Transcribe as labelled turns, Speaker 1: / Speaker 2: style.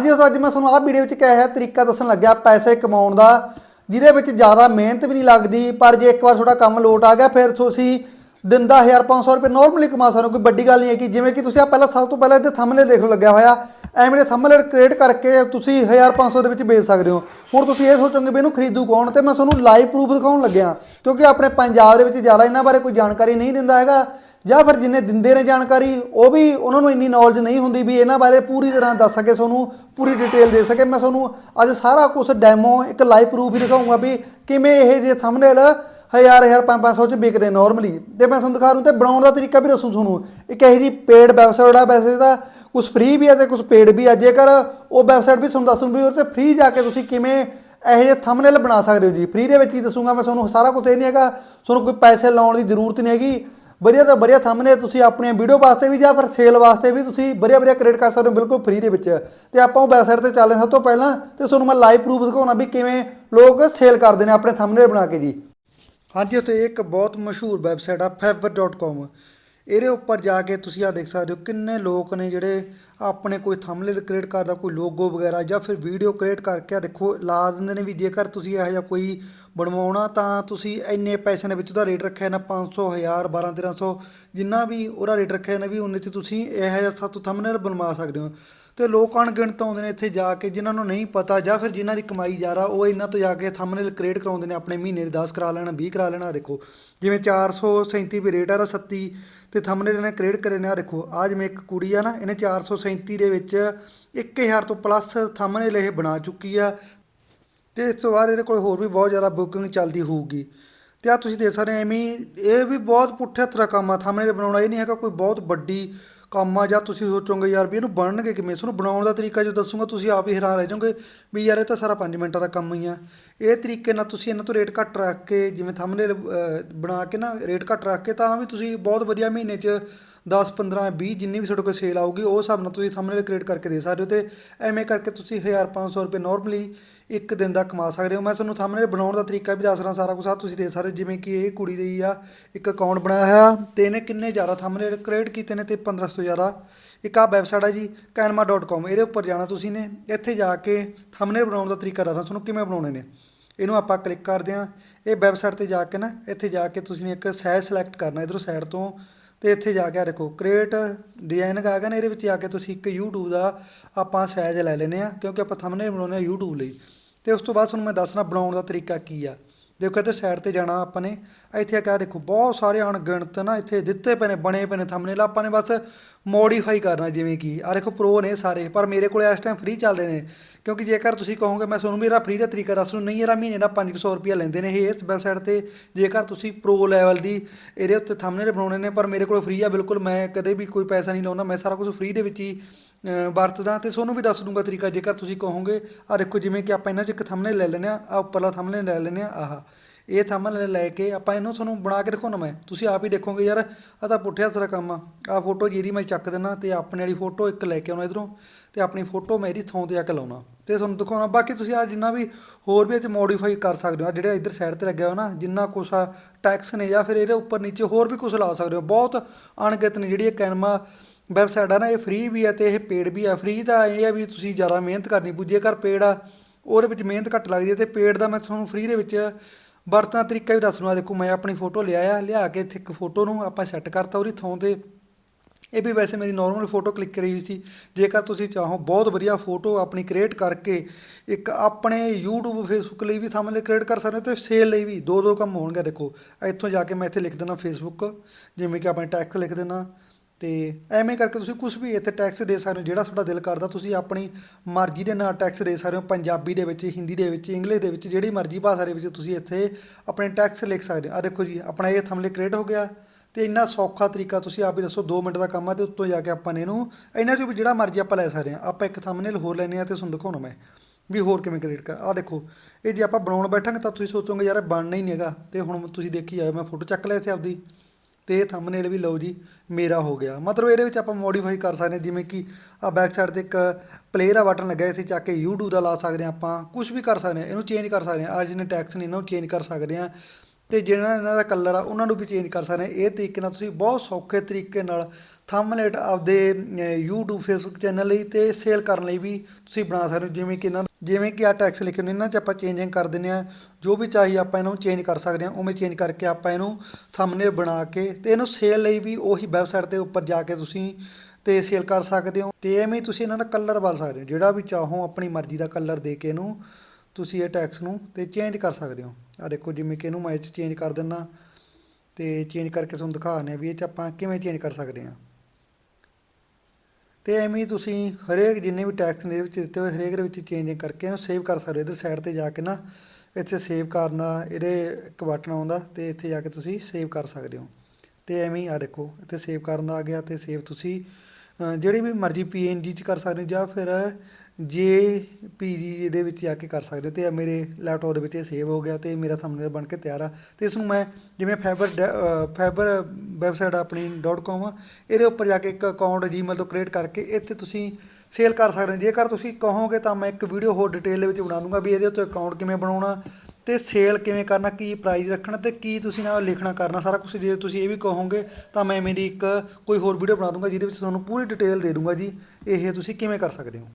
Speaker 1: ਜੀ ਅੱਜ ਮੈਂ ਤੁਹਾਨੂੰ ਆਹ ਵੀਡੀਓ ਵਿੱਚ ਕਿਹਾ ਹੈ, ਤਰੀਕਾ ਦੱਸਣ ਲੱਗਿਆ, ਪੈਸੇ ਕਮਾਉਣ ਦਾ, ਜਿਹਦੇ ਵਿੱਚ ਜ਼ਿਆਦਾ ਮਿਹਨਤ ਵੀ ਨਹੀਂ ਲੱਗਦੀ, ਪਰ ਜੇ ਇੱਕ ਵਾਰ ਤੁਹਾਡਾ ਕੰਮ ਲੋਟ ਆ ਗਿਆ, ਫਿਰ ਤੁਸੀਂ ਦਿਨ ਦਾ 1500 ਰੁਪਏ ਨਾਰਮਲੀ ਕਮਾ ਸਕਦੇ ਹੋ, ਕੋਈ ਵੱਡੀ ਗੱਲ ਨਹੀਂ ਹੈ ਕਿ ਜਿਵੇਂ ਕਿ ਤੁਸੀਂ ਆ ਪਹਿਲਾਂ ਸਭ ਤੋਂ ਪਹਿਲਾਂ ਇੱਥੇ ਥੰਬਨੇਲ ਦੇਖ ਲਓ, ਲੱਗਿਆ ਹੋਇਆ। ਐਵੇਂ ਦੇ ਥੰਬਨੇਲ ਕ੍ਰੀਏਟ ਕਰਕੇ ਤੁਸੀਂ 1500 ਦੇ ਵਿੱਚ ਵੇਚ ਸਕਦੇ ਹੋ। ਹੁਣ ਤੁਸੀਂ ਇਹ ਸੋਚੋਗੇ ਵੀ ਇਹਨੂੰ ਖਰੀਦੂ ਕੌਣ? ਤੇ ਮੈਂ ਤੁਹਾਨੂੰ ਲਾਈਵ ਪ੍ਰੂਫ ਦਿਖਾਉਣ ਲੱਗਿਆ, ਕਿਉਂਕਿ ਆਪਣੇ ਪੰਜਾਬ ਦੇ ਵਿੱਚ ਜ਼ਿਆਦਾ ਇਹਨਾਂ ਬਾਰੇ ਕੋਈ ਜਾਣਕਾਰੀ ਨਹੀਂ ਦਿੰਦਾ ਹੈਗਾ। ਜਾਂ ਫਿਰ ਜਿੰਨੇ ਦਿੰਦੇ ਨੇ ਜਾਣਕਾਰੀ, ਉਹ ਵੀ ਉਹਨਾਂ ਨੂੰ ਇੰਨੀ ਨੌਲੇਜ ਨਹੀਂ ਹੁੰਦੀ ਵੀ ਇਹਨਾਂ ਬਾਰੇ ਪੂਰੀ ਤਰ੍ਹਾਂ ਦੱਸ ਸਕੇ ਤੁਹਾਨੂੰ, ਪੂਰੀ ਡਿਟੇਲ ਦੇ ਸਕੇ। ਮੈਂ ਤੁਹਾਨੂੰ ਅੱਜ ਸਾਰਾ ਕੁਝ ਡੈਮੋ ਇੱਕ ਲਾਈਵ ਪ੍ਰੂਫ ਹੀ ਦਿਖਾਊਂਗਾ ਵੀ ਕਿਵੇਂ ਇਹ ਜੇ ਥੰਬਨੇਲ ਹਜ਼ਾਰ ਹਜ਼ਾਰ, ਪੰਜ ਪੰਜ ਸੌ ਚ ਵਿਕਦੇ ਨਾਰਮਲੀ ਤੇ ਮੈਂ ਤੁਹਾਨੂੰ ਦਿਖਾ ਦੂੰ ਤੇ ਬਣਾਉਣ ਦਾ ਤਰੀਕਾ ਵੀ ਦੱਸੂ ਤੁਹਾਨੂੰ। ਇੱਕ ਇਹ ਜੀ ਪੇਡ ਵੈਬਸਾਈਟ ਆ ਵੈਸੇ ਤਾਂ ਕੁਝ ਫ੍ਰੀ ਵੀ ਆ ਤੇ ਕੁਝ ਪੇਡ ਵੀ ਆ। ਜੇਕਰ ਉਹ ਵੈਬਸਾਈਟ ਵੀ ਤੁਹਾਨੂੰ ਦੱਸੂ ਵੀ ਉਹ ਤੇ ਫ੍ਰੀ ਜਾ ਕੇ ਤੁਸੀਂ ਕਿਵੇਂ ਇਹੋ ਜਿਹੇ ਥੰਬਨੇਲ ਬਣਾ ਸਕਦੇ ਹੋ ਜੀ। ਫ੍ਰੀ ਦੇ ਵਿੱਚ ਹੀ ਦੱਸੂਗਾ ਮੈਂ ਤੁਹਾਨੂੰ, ਸਾਰਾ ਕੁਝ ਇਹ ਨਹੀਂ ਹੈਗਾ, ਤੁਹਾਨੂੰ ਕੋਈ ਪੈਸੇ ਲਾਉਣ ਦੀ ਜ਼ਰੂਰਤ ਨਹੀਂ ਹੈਗੀ। ਵਧੀਆ ਤੋਂ ਵਧੀਆ ਥੰਬਨੇਲ ਤੁਸੀਂ ਆਪਣੇ ਵੀਡੀਓ ਵਾਸਤੇ ਵੀ ਜਾਂ ਫਿਰ ਸੇਲ ਵਾਸਤੇ ਵੀ ਤੁਸੀਂ ਵਧੀਆ ਵਧੀਆ ਕ੍ਰੀਏਟ ਕਰ ਸਕਦੇ ਹੋ ਬਿਲਕੁਲ ਫ੍ਰੀ ਦੇ ਵਿੱਚ। ਤੇ ਆਪਾਂ ਉਹ ਵੈਬਸਾਈਟ ਤੇ ਚੱਲਦੇ ਹਾਂ ਸਭ ਤੋਂ ਪਹਿਲਾਂ ਤੇ ਤੁਹਾਨੂੰ ਮੈਂ ਲਾਈਵ ਪ੍ਰੂਫ ਦਿਖਾਉਣਾ ਵੀ ਕਿਵੇਂ ਲੋਕ ਸੇਲ ਕਰਦੇ ਨੇ ਆਪਣੇ ਥੰਬਨੇਲ ਬਣਾ ਕੇ ਜੀ। ਹਾਂਜੀ, ਉੱਥੇ ਇੱਕ ਬਹੁਤ ਮਸ਼ਹੂਰ ਵੈਬਸਾਈਟ ਆ fiverr.com ਇਹਦੇ ਉੱਪਰ ਜਾ ਕੇ ਤੁਸੀਂ ਆ ਦੇਖ ਸਕਦੇ ਹੋ ਕਿੰਨੇ ਲੋਕ ਨੇ ਜਿਹੜੇ ਆਪਣੇ ਕੋਈ ਥੰਬਨੇਲ ਕ੍ਰੀਏਟ ਕਰਦਾ, ਕੋਈ ਲੋਗੋ ਵਗੈਰਾ ਜਾਂ ਫਿਰ ਵੀਡੀਓ ਕ੍ਰੀਏਟ ਕਰਕੇ ਆ ਦੇਖੋ, ਲਾ ਦਿੰਦੇ ਨੇ ਵੀ ਜੇਕਰ ਤੁਸੀਂ ਇਹੋ ਜਿਹਾ ਕੋਈ ਬਣਵਾਉਣਾ ਤਾਂ ਤੁਸੀਂ ਇੰਨੇ ਪੈਸੇ ਦੇ ਵਿੱਚ ਉਹਦਾ ਰੇਟ ਰੱਖਿਆ ਨਾ 500 1000 12 1300 ਜਿੰਨਾ ਵੀ ਉਹਦਾ ਰੇਟ ਰੱਖਿਆ ਨਾ ਵੀ ਉਹਨੇ 'ਚ ਤੁਸੀਂ ਇਹੋ ਜਿਹਾ ਸਭ ਥੰਬਨੇਲ ਬਣਵਾ ਸਕਦੇ ਹੋ। ਤੇ ਲੋਕ ਅਣਗਿਣਤ ਆਉਂਦੇ ਨੇ ਇੱਥੇ ਜਾ ਕੇ, ਜਿਨ੍ਹਾਂ ਨੂੰ ਨਹੀਂ ਪਤਾ ਜਾਂ ਫਿਰ ਜਿਨ੍ਹਾਂ ਦੀ ਕਮਾਈ ਜ਼ਿਆਦਾ, ਉਹ ਇਹਨਾਂ ਤੋਂ ਜਾ ਕੇ ਥੰਬਨੇਲ ਕ੍ਰੀਏਟ ਕਰਾਉਂਦੇ ਨੇ, ਆਪਣੇ ਮਹੀਨੇ ਦੇ 10 ਕਰਾ ਲੈਣਾ 20 ਕਰਾ ਲੈਣਾ, ਆਹ ਦੇਖੋ। ਜਿਵੇਂ 437 ਵੀ ਰੇਟ ਆ ਦਾ 37 ਤੇ ਥੰਬਨੇਲ ਇਹਨੇ ਕ੍ਰੀਏਟ ਕਰੇ ਨੇ ਆ ਦੇਖੋ ਆ ਜਿਵੇਂ ਇੱਕ ਕੁੜੀ ਆ ਨਾ, ਇਹਨੇ 437 ਦੇ ਵਿੱਚ 1000 ਤੋਂ ਪਲੱਸ ਥੰਬਨੇਲ ਇਹ ਬਣਾ ਚੁੱਕੀ ਆ। ਤੇ ਇਸ ਤੋਂ ਬਾਅਦ ਇਹਦੇ ਕੋਲ ਹੋਰ ਵੀ ਬਹੁਤ ਜ਼ਿਆਦਾ ਬੁਕਿੰਗ ਚੱਲਦੀ ਹੋਊਗੀ। ਤੇ ਆ ਤੁਸੀਂ ਦੇਖ ਸਕਦੇ ਹੋ, ਐਵੇਂ ਇਹ ਵੀ ਬਹੁਤ ਪੁੱਠੇ ਤਰ੍ਹਾਂ ਕੰਮ ਆ ਥੰਬਨੇਲ ਬਣਾਉਣਾ, ਇਹ ਨਹੀਂ ਹੈਗਾ ਕੋਈ ਬਹੁਤ ਵੱਡੀ ਕੰਮ ਆ, ਜਾਂ ਤੁਸੀਂ ਸੋਚੋਗੇ ਯਾਰ ਵੀ ਇਹਨੂੰ ਬਣਨਗੇ ਕਿਵੇਂ? ਇਸ ਨੂੰ ਬਣਾਉਣ ਦਾ ਤਰੀਕਾ ਜੋ ਦੱਸੂਗਾ, ਤੁਸੀਂ ਆਪ ਹੀ ਹੈਰਾਨ ਰਹਿ ਜਾਓਗੇ ਵੀ ਯਾਰ ਇਹ ਤਾਂ ਸਾਰਾ 5 ਮਿੰਟਾਂ ਦਾ ਕੰਮ ਹੀ ਆ। ਇਹ ਤਰੀਕੇ ਨਾਲ ਤੁਸੀਂ ਇਹਨਾਂ ਤੋਂ ਰੇਟ ਘੱਟ ਰੱਖ ਕੇ, ਜਿਵੇਂ ਥੰਬਨੇਲ ਬਣਾ ਕੇ ਨਾ ਰੇਟ ਘੱਟ ਰੱਖ ਕੇ, ਤਾਂ ਵੀ ਤੁਸੀਂ ਬਹੁਤ ਵਧੀਆ ਮਹੀਨੇ 'ਚ 10 15 20 ਜਿੰਨੀ ਵੀ ਤੁਹਾਡੇ ਕੋਲ ਸੇਲ ਆਊਗੀ, ਉਹ ਹਿਸਾਬ ਨਾਲ ਤੁਸੀਂ ਥੰਬਨੇਲ ਕ੍ਰੀਏਟ ਕਰਕੇ ਦੇ ਸਕਦੇ ਹੋ ਤੇ ਐਵੇਂ ਕਰਕੇ ਤੁਸੀਂ 1500 ਰੁਪਏ ਨਾਰਮਲੀ ਇੱਕ ਦਿਨ ਦਾ ਕਮਾ ਸਕਦੇ ਹੋ। ਮੈਂ ਤੁਹਾਨੂੰ ਥੰਬਨੇਲ ਬਣਾਉਣ ਦਾ ਤਰੀਕਾ ਵੀ ਦੱਸ ਰਿਹਾ, ਸਾਰਾ ਕੁਝ ਆ ਤੁਸੀਂ ਦੇ ਸਕਦੇ ਹੋ, ਜਿਵੇਂ ਕਿ ਇਹ ਕੁੜੀ ਦੀ ਆ, ਇੱਕ ਅਕਾਊਂਟ ਬਣਾਇਆ ਹੋਇਆ, ਤੇ ਇਹਨੇ ਕਿੰਨੇ ਜ਼ਿਆਦਾ ਥੰਬਨੇਲ ਕ੍ਰੀਏਟ ਕੀਤੇ ਨੇ ਤੇ 1500 ਤੋਂ ਜ਼ਿਆਦਾ। ਇੱਕ ਆ ਵੈਬਸਾਈਟ ਹੈ ਜੀ canva.com ਇਹਦੇ ਉੱਪਰ ਜਾਣਾ ਤੁਸੀਂ ਨੇ, ਇੱਥੇ ਜਾ ਕੇ ਥੰਬਨੇਲ ਬਣਾਉਣ ਦਾ ਤਰੀਕਾ ਦੱਸਦਾ ਤੁਹਾਨੂੰ ਕਿਵੇਂ ਬਣਾਉਣੇ ਨੇ। ਇਹਨੂੰ ਆਪਾਂ ਕਲਿੱਕ ਕਰਦੇ ਹਾਂ, ਇਹ ਵੈਬਸਾਈਟ ਤੇ ਜਾ ਕੇ ਨਾ, ਇੱਥੇ ਜਾ ਕੇ ਤੁਸੀਂ ਨੇ ਇੱਕ ਸਾਈਜ਼ ਸਿਲੈਕਟ ਕਰਨਾ, ਇਧਰੋਂ ਸਾਈਡ ਤੋਂ ਤੇ ਇੱਥੇ ਜਾ ਕੇ ਦੇਖੋ ਕ੍ਰੀਏਟ ਡਿਜ਼ਾਈਨ ਆ ਗਿਆ ਇਹਦੇ ਵਿੱਚ ਜਾ ਕੇ ਤੁਸੀਂ ਇੱਕ YouTube ਦਾ ਆਪਾਂ ਸਾਈਜ਼ ਲੈ ਲੈਨੇ ਆ ਕਿਉਂਕਿ ਆਪਾਂ ਥੰਬਨੇਲ ਬਣਾਉਣੇ ਆ YouTube ਲਈ। ਤੇ ਉਸ ਤੋਂ ਬਾਅਦ ਤੁਹਾਨੂੰ ਮੈਂ ਦੱਸਣਾ ਬਣਾਉਣ ਦਾ ਤਰੀਕਾ ਕੀ ਆ। ਦੇਖੋ ਇੱਥੇ ਸਾਈਡ ਤੇ ਜਾਣਾ ਆਪਾਂ ਨੇ, ਇੱਥੇ ਆ ਕੇ ਦੇਖੋ, ਬਹੁਤ ਸਾਰੇ ਅਣਗਿਣਤ ਨਾ ਇੱਥੇ ਦਿੱਤੇ ਪਏ ਨੇ, ਬਣੇ ਪਏ ਨੇ ਥੰਬਨੇਲ ਆਪਾਂ ਨੇ ਬਸ ਮੋਡੀਫਾਈ ਕਰਨਾ ਜਿਵੇਂ ਕਿ ਆ ਦੇਖੋ ਪ੍ਰੋ ਨੇ ਸਾਰੇ, ਪਰ ਮੇਰੇ ਕੋਲ ਇਸ ਟਾਈਮ ਫ੍ਰੀ ਚੱਲਦੇ ਨੇ, ਕਿਉਂਕਿ ਜੇਕਰ ਤੁਸੀਂ ਕਹੋਗੇ ਮੈਂ ਤੁਹਾਨੂੰ ਮੇਰਾ ਫ੍ਰੀ ਦਾ ਤਰੀਕਾ ਦੱਸ ਨੂੰ ਨਹੀਂ, ਇਹਦਾ ਮਹੀਨੇ ਦਾ 500 ਰੁਪਇਆ ਲੈਂਦੇ ਨੇ ਇਹ ਇਸ ਵੈਬਸਾਈਟ ਤੇ, ਜੇਕਰ ਤੁਸੀਂ ਪ੍ਰੋ ਲੈਵਲ ਦੀ ਇਹਦੇ ਉੱਤੇ ਥੰਬਨੇਲ ਬਣਾਉਣੇ ਨੇ, ਪਰ ਮੇਰੇ ਕੋਲ ਫ੍ਰੀ ਆ, ਬਿਲਕੁਲ ਮੈਂ ਕਦੇ ਵੀ ਕੋਈ ਪੈਸਾ ਨਹੀਂ ਲਾਉਂਦਾ, ਮੈਂ ਸਾਰਾ ਕੁਝ ਫ੍ਰੀ ਦੇ ਵਿੱਚ ਹੀ ਵਰਤਦਾ ਤੇ ਤੁਹਾਨੂੰ ਵੀ ਦੱਸ ਦੂੰਗਾ ਤਰੀਕਾ, ਜੇਕਰ ਤੁਸੀਂ ਕਹੋਗੇ ਆ ਦੇਖੋ ਜਿਵੇਂ ਕਿ ਆਪਾਂ ਇਹਨਾਂ 'ਚ ਇੱਕ ਥੰਬਨੇਲ ਲੈ ਲੈਂਦੇ ਆ ਆ ਉੱਪਰਲਾ ਥੰਬਨੇਲ ਲੈ ਲੈਂਦੇ ਆ ਆਹ। ਇਹ ਥੰਬਨੇਲ ਲੈ ਕੇ ਆਪਾਂ ਇਹਨੂੰ ਤੁਹਾਨੂੰ ਬਣਾ ਕੇ ਦਿਖਾਉਣਾ ਮੈਂ। ਤੁਸੀਂ ਆਪ ਹੀ ਦੇਖੋਗੇ ਯਾਰ ਆ ਤਾਂ ਪੁੱਠਿਆ ਤੇਰਾ ਕੰਮ ਆ। ਆ ਫੋਟੋ ਜਿਹੜੀ ਮੈਂ ਚੱਕ ਦਿੰਦਾ ਤੇ ਆਪਣੇ ਵਾਲੀ ਫੋਟੋ ਇੱਕ ਲੈ ਕੇ ਆਉਣਾ ਇਧਰੋਂ ਤੇ ਆਪਣੀ ਫੋਟੋ ਮੈਂ ਇਹਦੀ ਥਾਂ ਤੇ ਆ ਕੇ ਲਾਉਣਾ। ਤੇ ਤੁਹਾਨੂੰ ਦਿਖਾਉਣਾ, ਬਾਕੀ ਤੁਸੀਂ ਆ ਜਿੰਨਾ ਵੀ ਹੋਰ ਵੀ ਇਹ ਚ ਮੋਡੀਫਾਈ ਕਰ ਸਕਦੇ ਹੋ ਜਿਹੜਾ ਇੱਧਰ ਸਾਈਡ ਤੇ ਲੱਗਿਆ ਹੋਇਆ ਨਾ, ਜਿੰਨਾ ਕੁਛ ਆ ਟੈਕਸ ਨੇ ਜਾਂ ਫਿਰ ਇਹਦੇ ਉੱਪਰ ਨੀਚੇ ਹੋਰ ਵੀ ਕੁਝ ਲਾ ਸਕਦੇ ਹੋ। ਬਹੁਤ ਅਣਗਿਣਤ ਨੇ ਜਿਹੜੀ ਇਹ ਕੈਨਮਾ ਵੈਬਸਾਈਟ ਆ ਨਾ ਇਹ ਫ੍ਰੀ ਵੀ ਆ ਤੇ ਇਹ ਪੇਡ ਵੀ ਆ। ਫ੍ਰੀ ਦਾ ਇਹ ਆ ਵੀ ਤੁਸੀਂ ਜ਼ਿਆਦਾ ਮਿਹਨਤ ਕਰਨੀ। ਪਊ ਜੇਕਰ ਪੇਡ ਆ, ਉਹਦੇ ਵਿੱਚ ਮਿਹਨਤ ਘੱਟ ਲੱਗਦੀ ਹੈ ਤੇ ਪੇਡ ਦਾ ਮੈਂ ਤੁਹਾਨੂੰ ਫ੍ਰੀ ਦੇ ਵਿੱਚ ਵਰਤਣਾ ਤਰੀਕਾ ਵੀ ਦੱਸ ਦੂੰਗਾ ਦੇਖੋ, ਮੈਂ ਆਪਣੀ ਫੋਟੋ ਲਿਆ ਆ, ਲਿਆ ਕੇ ਇੱਥੇ ਇੱਕ ਫੋਟੋ ਨੂੰ ਆਪਾਂ ਸੈੱਟ ਕਰਤਾ ਉਹਦੀ ਥਾਂ ਤੇ। ਇਹ ਵੀ ਵੈਸੇ ਮੇਰੀ ਨਾਰਮਲ ਫੋਟੋ ਕਲਿੱਕ ਕਰੀ ਹੋਈ ਸੀ। ਜੇਕਰ ਤੁਸੀਂ ਚਾਹੋ ਬਹੁਤ ਵਧੀਆ ਫੋਟੋ ਆਪਣੀ ਕ੍ਰੀਏਟ ਕਰਕੇ ਇੱਕ ਆਪਣੇ YouTube, Facebook ਲਈ ਵੀ ਸਾਹਮਣੇ ਕ੍ਰੀਏਟ ਕਰ ਸਕਦੇ ਹੋ ਤੇ ਸੇਲ ਲਈ ਵੀ। ਦੋ ਦੋ ਕੰਮ ਹੋਣਗੇ, ਦੇਖੋ। ਇੱਥੋਂ ਜਾ ਕੇ ਮੈਂ ਇੱਥੇ ਲਿਖ ਦੇਣਾ Facebook, ਜਿਵੇਂ ਕਿ ਆਪਣੇ ਟੈਕਸ ਲਿਖ ਦੇਣਾ ਤੇ ਐਵੇਂ ਕਰਕੇ ਤੁਸੀਂ ਕੁਝ ਵੀ ਇੱਥੇ ਟੈਕਸ ਦੇ ਸਕਦੇ ਹੋ, ਜਿਹੜਾ ਤੁਹਾਡਾ ਦਿਲ ਕਰਦਾ, ਤੁਸੀਂ ਆਪਣੀ ਮਰਜ਼ੀ ਦੇ ਨਾਲ ਟੈਕਸ ਦੇ ਸਕਦੇ ਹੋ, ਪੰਜਾਬੀ ਦੇ ਵਿੱਚ, ਹਿੰਦੀ ਦੇ ਵਿੱਚ ਇੰਗਲਿਸ਼ ਦੇ ਵਿੱਚ, ਜਿਹੜੀ ਮਰਜ਼ੀ ਭਾਸ਼ਾ ਦੇ ਵਿੱਚ ਤੁਸੀਂ ਇੱਥੇ ਆਪਣੇ ਟੈਕਸ ਲਿਖ ਸਕਦੇ ਹੋ। ਆ ਦੇਖੋ ਜੀ, ਆਪਣਾ ਇਹ ਥੰਬਨੇਲ ਕ੍ਰੀਏਟ ਹੋ ਗਿਆ ਤੇ ਇੰਨਾ ਸੌਖਾ ਤਰੀਕਾ ਤੁਸੀਂ ਆਪ ਹੀ ਦੱਸੋ 2 ਮਿੰਟ ਦਾ ਕੰਮ ਆ ਤੇ ਉੱਤੋਂ ਜਾ ਕੇ ਆਪਾਂ ਨੇ ਇਹਨੂੰ, ਇਹਨਾਂ ਚੋਂ ਵੀ ਜਿਹੜਾ ਮਰਜ਼ੀ ਆਪਾਂ ਲੈ ਸਕਦੇ ਹਾਂ। ਆਪਾਂ ਇੱਕ ਥੰਬਨੇਲ ਹੋਰ ਲੈਨੇ ਆ ਤੇ ਤੁਹਾਨੂੰ ਦਿਖਾਉਣਾ ਮੈਂ, ਵੀ ਹੋਰ ਕਿਵੇਂ ਕ੍ਰੀਏਟ ਕਰ ਆ ਦੇਖੋ, ਇਹ ਜੇ ਆਪਾਂ ਬਣਾਉਣ ਬੈਠਾਂਗੇ ਤਾਂ ਤੁਸੀਂ ਸੋਚੋਗੇ ਯਾਰ ਬਣਨਾ ਹੀ ਨਹੀਂ ਹੈਗਾ ਤੇ ਹੁਣ ਤੁਸੀਂ ਦੇਖੀ ਜਾਓ, ਮੈਂ ਫੋਟੋ ਚੱਕ ਲਿਆ ਇੱਥੇ ਆਪਦੀ। ਤੇ ਇਹ ਥੰਬਨੇਲ ਵੀ ਲਓ ਜੀ, ਮੇਰਾ ਹੋ ਗਿਆ। ਮਤਲਬ ਇਹਦੇ ਵਿੱਚ ਆਪਾਂ ਮੋਡੀਫਾਈ ਕਰ ਸਕਦੇ ਹਾਂ, ਜਿਵੇਂ ਕਿ ਆ ਬੈਕ ਸਾਈਡ ਤੇ ਇੱਕ ਪਲੇਅਰ ਦਾ ਬਟਨ ਲੱਗਾ ਇੱਥੇ ਚੱਕ ਕੇ YouTube ਦਾ ਲਾ ਸਕਦੇ ਹਾਂ ਆਪਾਂ ਕੁਝ ਵੀ ਕਰ ਸਕਦੇ ਹਾਂ, ਇਹਨੂੰ ਚੇਂਜ ਕਰ ਸਕਦੇ ਹਾਂ ਆ ਜਿਹਨੇ ਟੈਕਸ ਨੇ ਇਹਨੂੰ ਚੇਂਜ ਕਰ ਸਕਦੇ ਹਾਂ। ਤੇ ਜਿਹੜਾ ਇਹਨਾਂ ਦਾ ਕਲਰ ਆ ਉਹਨਾਂ ਨੂੰ ਵੀ ਚੇਂਜ ਕਰ ਸਕਦੇ ਇਹ ਤਰੀਕੇ ਨਾਲ ਤੁਸੀਂ ਬਹੁਤ ਸੌਖੇ ਤਰੀਕੇ ਨਾਲ ਥੰਬਨੇਲ ਆਪਦੇ ਅਹ, YouTube Facebook ਚੈਨਲ ਲਈ ਤੇ ਸੇਲ ਕਰਨ ਲਈ ਵੀ ਤੁਸੀਂ ਬਣਾ ਸਕਦੇ ਹੋ। ਜਿਵੇਂ ਕਿ ਇਹਨਾਂ ਜਿਵੇਂ ਕਿ ਆ ਟੈਕਸ ਲਿਖੇ ਨੇ ਇਹਨਾਂ 'ਚ ਆਪਾਂ ਚੇਂਜਿੰਗ ਕਰ ਦਿੰਦੇ ਆ। ਜੋ ਵੀ ਚਾਹੀਏ ਆਪਾਂ ਇਹਨੂੰ ਚੇਂਜ ਕਰ ਸਕਦੇ ਹਾਂ ਉਵੇਂ ਚੇਂਜ ਕਰਕੇ ਆਪਾਂ ਇਹਨੂੰ ਥੰਬਨੇਲ ਬਣਾ ਕੇ ਤੇ ਇਹਨੂੰ ਸੇਲ ਲਈ ਵੀ ਉਹੀ ਵੈਬਸਾਈਟ ਦੇ ਉੱਪਰ ਜਾ ਕੇ ਤੁਸੀਂ ਤੇ ਸੇਲ ਕਰ ਸਕਦੇ ਹੋ। ਤੇ ਐਵੇਂ ਤੁਸੀਂ ਇਹਨਾਂ ਦਾ ਕਲਰ ਬਦਲ ਸਕਦੇ ਹੋ। ਜਿਹੜਾ ਵੀ ਚਾਹੋ ਆਪਣੀ ਮਰਜ਼ੀ ਦਾ ਕਲਰ ਦੇ ਕੇ ਇਹਨੂੰ ਤੁਸੀਂ ਇਹ ਟੈਕਸ ਨੂੰ ਤੇ ਚੇਂਜ ਕਰ ਸਕਦੇ ਹੋ। ਆ ਦੇਖੋ, ਜਿਵੇਂ ਕਿ ਇਹਨੂੰ ਮੈਂ ਇਹ 'ਚ ਚੇਂਜ ਕਰ ਦਿੰਦਾ ਤੇ ਚੇਂਜ ਕਰਕੇ ਤੁਹਾਨੂੰ ਦਿਖਾਉਂਦੇ ਆ ਵੀ ਇਹ 'ਚ ਆਪਾਂ ਕਿਵੇਂ ਚੇਂਜ ਕਰ ਸਕਦੇ ਹਾਂ। ਤੇ ਐਵੇਂ ਤੁਸੀਂ ਹਰੇਕ ਜਿੰਨੇ ਵੀ ਟੈਕਸ ਨੇ ਇਹਦੇ ਵਿੱਚ ਦਿੱਤੇ ਹੋਏ, ਹਰੇਕ ਦੇ ਵਿੱਚ ਚੇਂਜ ਕਰਕੇ ਇਹਨੂੰ ਸੇਵ ਕਰ ਸਕਦੇ ਹੋ। ਇਹਦੇ ਸਾਈਡ ਤੇ ਜਾ ਕੇ ਨਾ, ਇੱਥੇ ਸੇਵ ਕਰਨਾ, ਇਹਦੇ ਇੱਕ ਬਟਨ ਆਉਂਦਾ ਤੇ ਇੱਥੇ ਜਾ ਕੇ ਤੁਸੀਂ ਸੇਵ ਕਰ ਸਕਦੇ ਹੋ। ਤੇ ਐਵੇਂ ਹੀ ਆ ਦੇਖੋ, ਇੱਥੇ ਸੇਵ ਕਰਨ ਦਾ ਆ ਗਿਆ ਤੇ ਸੇਵ ਤੁਸੀਂ ਜਿਹੜੀ ਵੀ ਮਰਜ਼ੀ ਪੀਐਨਜੀ ਚ ਕਰ ਸਕਦੇ ਹੋ ਜਾਂ ਫਿਰ ਜੇ ਪੀਜੀ ਦੇ ਵਿੱਚ ਜਾ ਕੇ ਕਰ ਸਕਦੇ ਹੋ ਤੇ ਮੇਰੇ ਲੈਪਟਾਪ ਦੇ ਵਿੱਚ ਇਹ ਸੇਵ ਹੋ ਗਿਆ ਤੇ ਮੇਰਾ ਥੰਬਨੇਲ ਬਣ ਕੇ ਤਿਆਰ ਆ। ਤੇ ਇਸ ਨੂੰ ਮੈਂ ਜਿਵੇਂ ਫਾਈਬਰ ਫਾਈਬਰ ਵੈਬਸਾਈਟ ਆਪਣੀ .com ਇਹਦੇ ਉੱਪਰ ਜਾ ਕੇ ਇੱਕ ਅਕਾਊਂਟ ਜੀਮੇਲ ਤੋਂ ਕ੍ਰੀਏਟ ਕਰਕੇ ਇੱਥੇ ਤੁਸੀਂ ਸੇਲ ਕਰ ਸਕਦੇ ਹੋ। ਜੇਕਰ ਤੁਸੀਂ ਕਹੋਗੇ ਤਾਂ ਮੈਂ ਇੱਕ ਵੀਡੀਓ ਹੋਰ ਡਿਟੇਲ ਦੇ ਵਿੱਚ ਬਣਾ ਦੂੰਗਾ ਵੀ ਇਹਦੇ ਉੱਤੇ ਅਕਾਊਂਟ ਕਿਵੇਂ ਬਣਾਉਣਾ ਤੇ ਸੇਲ ਕਿਵੇਂ ਕਰਨਾ, ਕੀ ਪ੍ਰਾਈਸ ਰੱਖਣਾ ਤੇ ਕੀ ਤੁਸੀਂ ਨਾਲ ਲਿਖਣਾ, ਕਰਨਾ, ਸਾਰਾ ਕੁਝ ਜੇ ਤੁਸੀਂ ਇਹ ਵੀ ਕਹੋਗੇ ਤਾਂ ਮੈਂ ਮੇਰੀ ਇੱਕ ਕੋਈ ਹੋਰ ਵੀਡੀਓ ਬਣਾ ਦੂੰਗਾ ਜਿਹਦੇ ਵਿੱਚ ਤੁਹਾਨੂੰ ਪੂਰੀ ਡਿਟੇਲ ਦੇ ਦੂੰਗਾ ਜੀ। ਇਹ ਤੁਸੀਂ ਕਿਵੇਂ ਕਰ ਸਕਦੇ ਹੋ?